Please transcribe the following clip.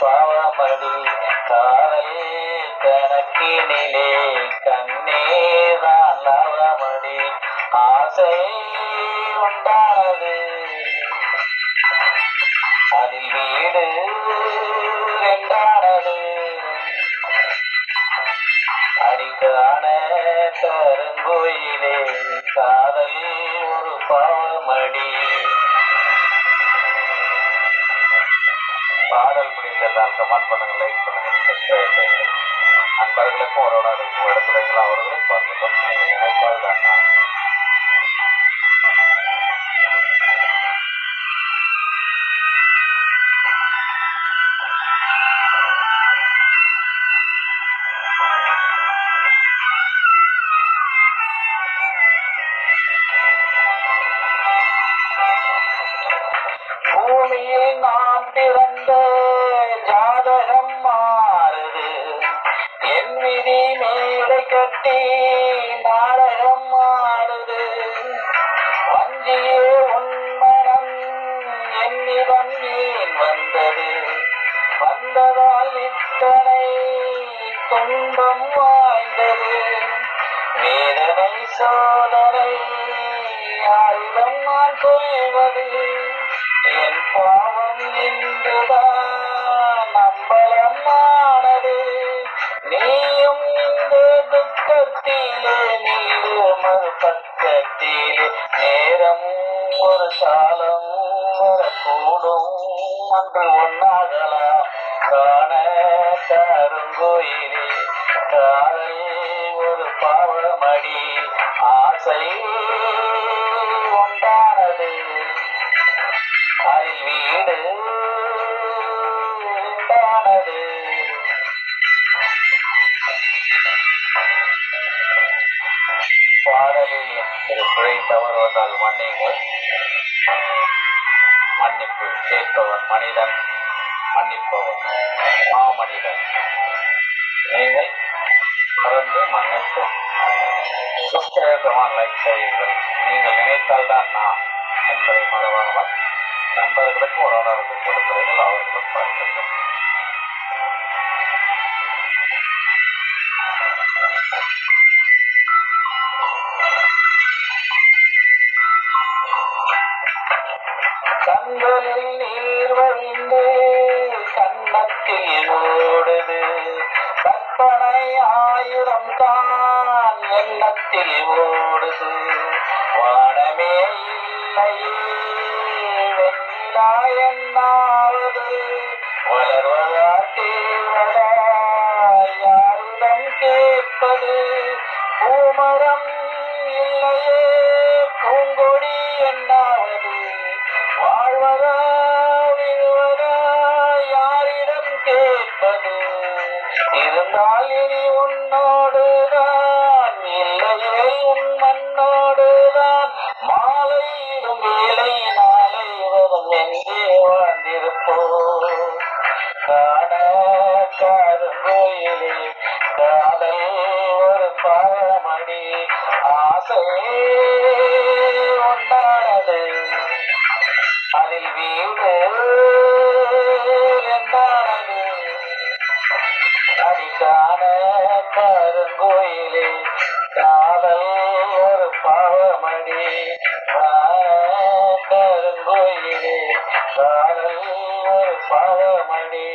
பாவமடி காதல் கணக்கினிலே கண்ணேதான் நவமடி ஆசை உண்டானது. அதில் வீடு ரெண்டானது. அடிக்கான கருங்கோயிலே காதல் ஒரு பாவமடி பாடல் பிடித்திருந்தால் கமெண்ட் பண்ணுங்க லைக் பண்ணுங்க சப்ஸ்கிரைப் பண்ணுங்க. நண்பர்களுக்கும் உறவினருக்கும் இடத்துலைகள் அவர்களும் பார்க்கட்டும் நீங்கள் நினைத்தால் பூமியில் நான் பிறந்த ஜாதகம் மாறுது. என் விதி மேடை கட்டி நாடகம் ஆடுது. வஞ்சியே உன்மனம் என்னிடம் ஏன் வந்தது? வந்ததால் இத்தனை துன்பம் வாய்ந்தது. வேதனை சோதனை ஆயுதம் நான் சொல்வது என் பாவம் என்றுதான் நம்பலமானது நீயும் இந்த துக்கத்திலே நீரு மறுபக்கத்திலே நேரம் ஒரு காலம் வரக்கூடும். அன்று ஒன்னாகலாம். காண கருங்கோயிலே காதல் ஒரு பாவமடி ஆசை உண்டானது. பாடலில் ஒரு பிழை தவறு வந்தால் மன்னியுங்கள் மன்னிப்பு கேட்பவர் மனிதன் மன்னிப்பவர் மாமனிதன். நீங்கள் மறந்து மன்னித்து சப்ஸ்கிரைபர் லைக் செய்யுங்கள். நீங்கள் நினைத்தால் தான் நான் என்பதை மறவாமல் நண்பர்களுக்கும் உறவினர்களுக்கும் கொடுக்கிறீர்கள் அவர்களும் பார்க்கின்றனர். Thank you. வண்ணத்தில் ஓடுது வானமே இல்லையே வெண்ணிலா என்னாவது. வளர்வதா தீர்வதா யாரிடம் கேட்பது? பூமரம் இல்லையே பூங்கொடி என்னாவது. வாழ்வதா விழுவதா யாரிடம் கேட்பது? இருந்தால் இனி உன்னோடுதான் கருங்கோயிலே காதல் ஒரு பாவமடி ஆசை ஒன்றானது அதில் வீடு என்னானது அடிக்கான கருங்கோயிலே காதல் ஒரு பாவமடி கருங்கோயிலே காதல் ஒரு பாவமடி